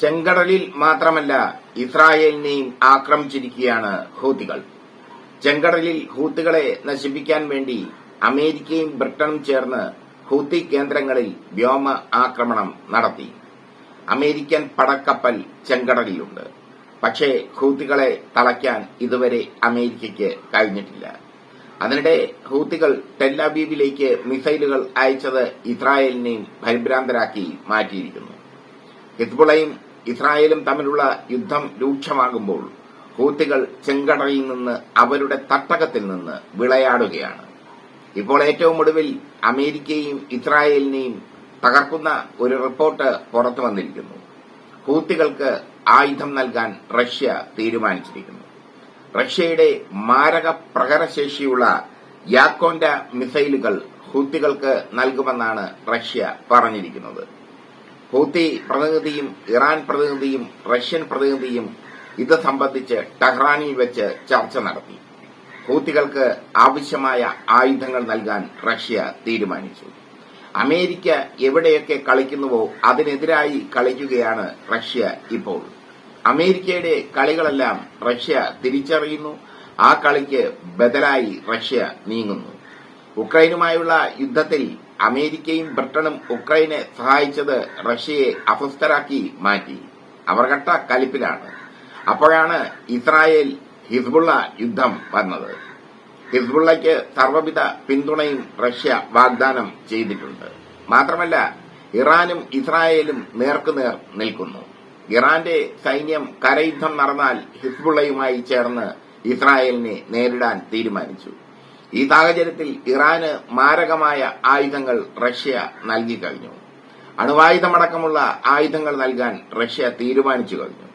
ചെങ്കടലിൽ മാത്രമല്ല ഇസ്രായേലിനെയും ആക്രമിച്ചിരിക്കുകയാണ് ഹൂത്തികൾ. ചെങ്കടലിൽ ഹൂത്തികളെ നശിപ്പിക്കാൻ വേണ്ടി അമേരിക്കയും ബ്രിട്ടനും ചേർന്ന് ഹൂത്തി കേന്ദ്രങ്ങളിൽ വ്യോമ ആക്രമണം നടത്തി. അമേരിക്കൻ പടക്കപ്പൽ ചെങ്കടലിലുണ്ട്. പക്ഷേ ഹൂത്തികളെ തളയ്ക്കാൻ ഇതുവരെ അമേരിക്കയ്ക്ക് കഴിഞ്ഞിട്ടില്ല. അതിനിടെ ഹൂത്തികൾ ടെല്ലബീബിലേക്ക് മിസൈലുകൾ അയച്ചത് ഇസ്രായേലിനെയും പരിഭ്രാന്തരാക്കി മാറ്റിയിരിക്കുന്നു. ഹിസ്ബുളയും ഇസ്രായേലും തമ്മിലുള്ള യുദ്ധം രൂക്ഷമാകുമ്പോൾ ഹൂത്തികൾ ചെങ്കടലിൽ നിന്ന് അവരുടെ തട്ടകത്തിൽ നിന്ന് വിളയാടുകയാണ്. ഇപ്പോൾ ഏറ്റവും ഒടുവിൽ അമേരിക്കയും ഇസ്രായേലിനെയും തകർക്കുന്ന ഒരു റിപ്പോർട്ട് പുറത്തു വന്നിരിക്കുന്നു. ഹൂത്തികൾക്ക് ആയുധം നൽകാൻ റഷ്യ തീരുമാനിച്ചിരിക്കുന്നു. റഷ്യയുടെ മാരക പ്രകരശേഷിയുള്ള യാക്കോണ്ട മിസൈലുകൾ ഹൂത്തികൾക്ക് നൽകുമെന്നാണ് റഷ്യ പറഞ്ഞിരിക്കുന്നത്. ഹൂത്തി പ്രതിനിധിയും ഇറാൻ പ്രതിനിധിയും റഷ്യൻ പ്രതിനിധിയും ഇത് സംബന്ധിച്ച് ടെഹ്റാനിൽ വെച്ച് ചർച്ച നടത്തി. ഹൂത്തികൾക്ക് ആവശ്യമായ ആയുധങ്ങൾ നൽകാൻ റഷ്യ തീരുമാനിച്ചു. അമേരിക്ക എവിടെയൊക്കെ കളിക്കുന്നുവോ അതിനെതിരായി കളിക്കുകയാണ് റഷ്യ ഇപ്പോൾ. അമേരിക്കയുടെ കളികളെല്ലാം റഷ്യ തിരിച്ചറിയുന്നു. ആ കളിക്ക് ബദലായി റഷ്യ നീങ്ങുന്നു. ഉക്രൈനുമായുള്ള യുദ്ധത്തിൽ അമേരിക്കയും ബ്രിട്ടനും ഉക്രൈനെ സഹായിച്ചത് റഷ്യയെ അസ്വസ്ഥരാക്കി മാറ്റി. അവർ കട്ട കലിപ്പിലാണ്. അപ്പോഴാണ് ഇസ്രായേൽ ഹിസ്ബുള്ള യുദ്ധം വന്നത്. ഹിസ്ബുള്ളയ്ക്ക് സർവവിധ പിന്തുണയും റഷ്യ വാഗ്ദാനം ചെയ്തിട്ടുണ്ട്. മാത്രമല്ല ഇറാനും ഇസ്രായേലും നേർക്കുനേർ നിൽക്കുന്നു. ഇറാന്റെ സൈന്യം കരയുദ്ധം നടന്നാൽ ഹിസ്ബുള്ളയുമായി ചേർന്ന് ഇസ്രായേലിനെ നേരിടാൻ തീരുമാനിച്ചു. ഈ സാഹചര്യത്തിൽ ഇറാന് മാരകമായ ആയുധങ്ങൾ റഷ്യ നൽകി കഴിഞ്ഞു. അണുവായുധമടക്കമുള്ള ആയുധങ്ങൾ നൽകാൻ റഷ്യ തീരുമാനിച്ചു കഴിഞ്ഞു.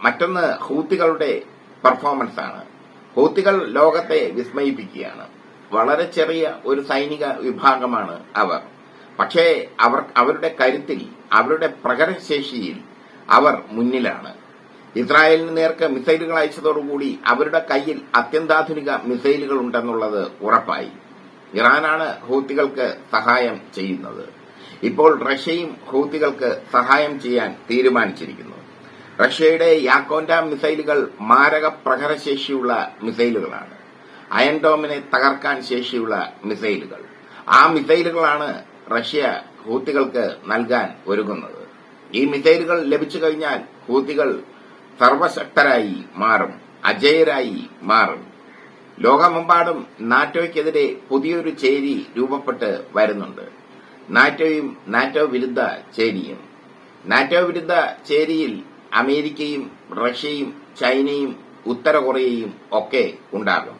മറ്റൊന്ന് ഹൂത്തികളുടെ പെർഫോമൻസ് ആണ് ഹൂത്തികൾ ലോകത്തെ വിസ്മയിപ്പിക്കുകയാണ്. വളരെ ചെറിയ ഒരു സൈനിക വിഭാഗമാണ് അവർ. പക്ഷേ അവർ അവരുടെ കരുത്തിൽ അവരുടെ പ്രകടനശേഷിയിൽ അവർ മുന്നിലാണ്. ഇസ്രായേലിന് നേർക്ക് മിസൈലുകൾ അയച്ചതോടുകൂടി അവരുടെ കയ്യിൽ അത്യന്താധുനിക മിസൈലുകൾ ഉണ്ടെന്നുള്ളത് ഉറപ്പായി. ഇറാനാണ് ഹൂത്തികൾക്ക് സഹായം ചെയ്യുന്നത്. ഇപ്പോൾ റഷ്യയും ഹൂത്തികൾക്ക് സഹായം ചെയ്യാൻ തീരുമാനിച്ചിരിക്കുന്നു. റഷ്യയുടെ യാക്കോൻഡ മിസൈലുകൾ മാരക പ്രഹരശേഷിയുള്ള മിസൈലുകളാണ്. അയൻഡോമിനെ തകർക്കാൻ ശേഷിയുള്ള മിസൈലുകൾ. ആ മിസൈലുകളാണ് റഷ്യ ഹൂത്തികൾക്ക് നൽകാൻ ഒരുങ്ങുന്നത്. ഈ മിസൈലുകൾ ലഭിച്ചു കഴിഞ്ഞാൽ ഹൂത്തികൾ സർവശക്തരായി മാറും അജയരായി മാറും. ലോകമെമ്പാടും നാറ്റോയ്ക്കെതിരെ പുതിയൊരു ചേരി രൂപപ്പെട്ട് വരുന്നുണ്ട്. നാറ്റോയും നാറ്റോ വിരുദ്ധ ചേരിയും. നാറ്റോ വിരുദ്ധ ചേരിയിൽ അമേരിക്കയും റഷ്യയും ചൈനയും ഉത്തര കൊറിയയും ഒക്കെ ഉണ്ടാകും.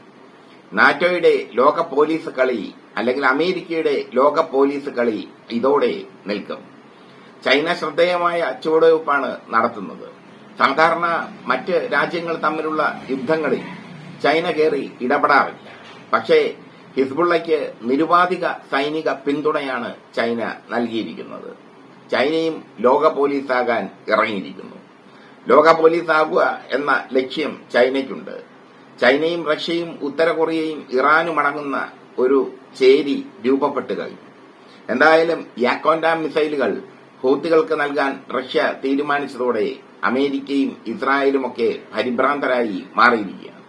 നാറ്റോയുടെ ലോക പോലീസ് കളി അല്ലെങ്കിൽ അമേരിക്കയുടെ ലോക പോലീസ് കളി ഇതോടെ നിൽക്കും. ചൈന ശ്രദ്ധേയമായ ചുവടുവയ്പ്പാണ് നടത്തുന്നത്. സാധാരണ മറ്റ് രാജ്യങ്ങൾ തമ്മിലുള്ള യുദ്ധങ്ങളിൽ ചൈന കയറി ഇടപെടാറില്ല. പക്ഷേ ഹിസ്ബുള്ളയ്ക്ക് നിരുപാധിക സൈനിക പിന്തുണയാണ് ചൈന നൽകിയിരിക്കുന്നത്. ചൈനയും ലോക പോലീസാകാൻ ഇറങ്ങിയിരിക്കുന്നു. ലോക പോലീസാകുക എന്ന ലക്ഷ്യം ചൈനയ്ക്കുണ്ട്. ചൈനയും റഷ്യയും ഉത്തര കൊറിയയും ഇറാനും അടങ്ങുന്ന ഒരു ചേരി രൂപപ്പെട്ടു കഴിഞ്ഞു. എന്തായാലും യാക്കോൻഡാം മിസൈലുകൾ ഹൂത്തികൾക്ക് നൽകാൻ റഷ്യ തീരുമാനിച്ചതോടെ അമേരിക്കയും ഇസ്രായേലും ഒക്കെ പരിഭ്രാന്തരായി മാറിയിരിക്കുകയാണ്.